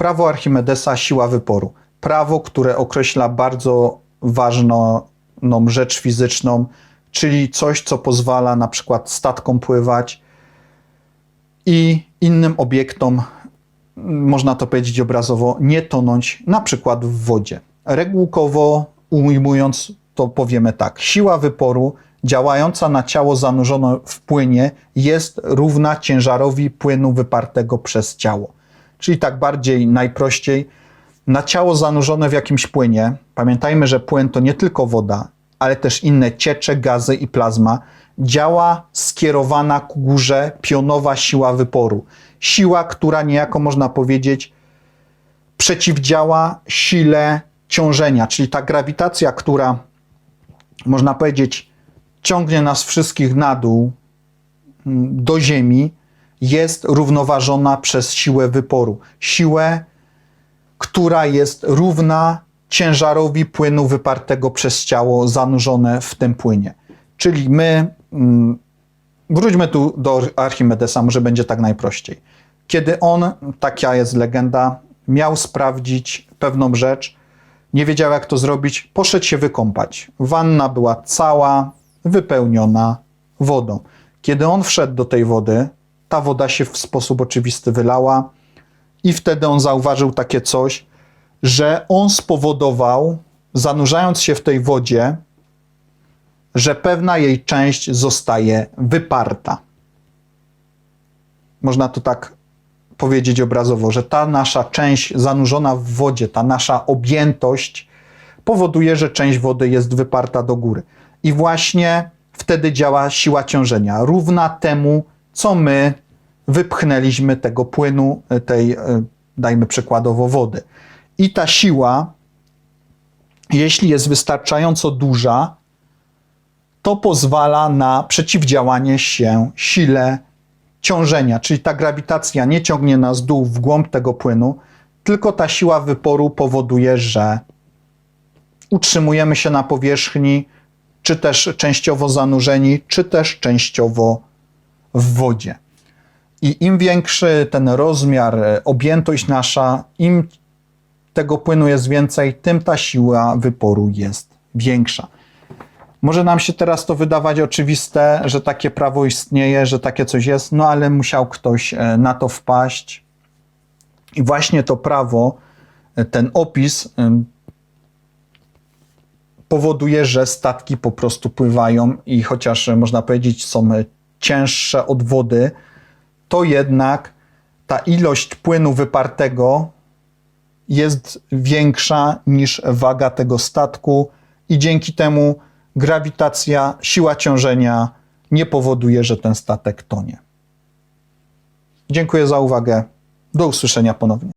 Prawo Archimedesa, siła wyporu. Prawo, które określa bardzo ważną rzecz fizyczną, czyli coś, co pozwala na przykład statkom pływać i innym obiektom, można to powiedzieć obrazowo, nie tonąć na przykład w wodzie. Regułkowo ujmując, to powiemy tak: siła wyporu działająca na ciało zanurzone w płynie jest równa ciężarowi płynu wypartego przez ciało. Czyli tak bardziej najprościej, na ciało zanurzone w jakimś płynie, pamiętajmy, że płyn to nie tylko woda, ale też inne ciecze, gazy i plazma, działa skierowana ku górze pionowa siła wyporu. Siła, która niejako można powiedzieć przeciwdziała sile ciążenia, czyli ta grawitacja, która można powiedzieć ciągnie nas wszystkich na dół mm, do Ziemi, jest równoważona przez siłę wyporu. Siłę, która jest równa ciężarowi płynu wypartego przez ciało zanurzone w tym płynie. Czyli my, mm, wróćmy tu do Archimedesa, może będzie tak najprościej. Kiedy on, taka jest legenda, miał sprawdzić pewną rzecz, nie wiedział jak to zrobić, poszedł się wykąpać. Wanna była cała wypełniona wodą. Kiedy on wszedł do tej wody, ta woda się w sposób oczywisty wylała i wtedy on zauważył takie coś, że on spowodował, zanurzając się w tej wodzie, że pewna jej część zostaje wyparta. Można to tak powiedzieć obrazowo, że ta nasza część zanurzona w wodzie, ta nasza objętość powoduje, że część wody jest wyparta do góry. I właśnie wtedy działa siła ciążenia, równa temu, co my wypchnęliśmy tego płynu, tej, e, dajmy przykładowo, wody. I ta siła, jeśli jest wystarczająco duża, to pozwala na przeciwdziałanie się sile ciążenia, czyli ta grawitacja nie ciągnie nas dół w głąb tego płynu, tylko ta siła wyporu powoduje, że utrzymujemy się na powierzchni, czy też częściowo zanurzeni, czy też częściowo w wodzie. I im większy ten rozmiar, e, objętość nasza, im tego płynu jest więcej, tym ta siła wyporu jest większa. Może nam się teraz to wydawać oczywiste, że takie prawo istnieje, że takie coś jest, no ale musiał ktoś e, na to wpaść. I właśnie to prawo, e, ten opis powoduje, że statki po prostu pływają i chociaż można powiedzieć są cięższe od wody, to jednak ta ilość płynu wypartego jest większa niż waga tego statku i dzięki temu grawitacja, siła ciążenia nie powoduje, że ten statek tonie. Dziękuję za uwagę. Do usłyszenia ponownie.